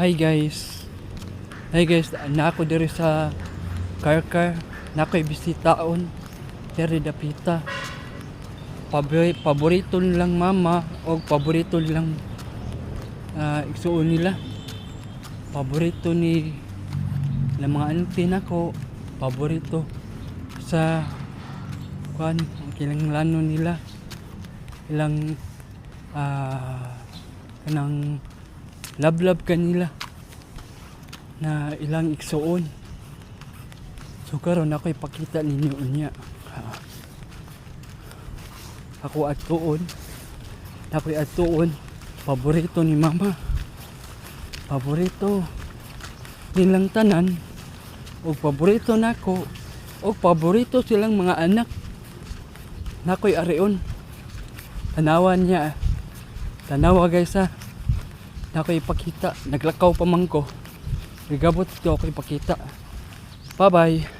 Hi guys. Hi guys, na ako diri sa Karkar. Na ako bisitaon. Diri dapita. Pabri, paborito nilang mama o paborito nilang ah, igsuon nila. Paborito ni ng mga auntie nako. Paborito sa kuan kilang lano nila. Ilang ah kanang lablab kanila na ilang igsuon. So karon ako ipakita ninyo unya. Ah, ako at tuon. Ako at tuon. Paborito ni mama. Paborito nilang tanan. O paborito nako. O paborito silang mga anak. Nakoy arion. Tanawan niya. Tanawa guys ha. Nakoy ipakita. Naglakaw pa man ko. Rigabot ito ako ipakita. Bye bye.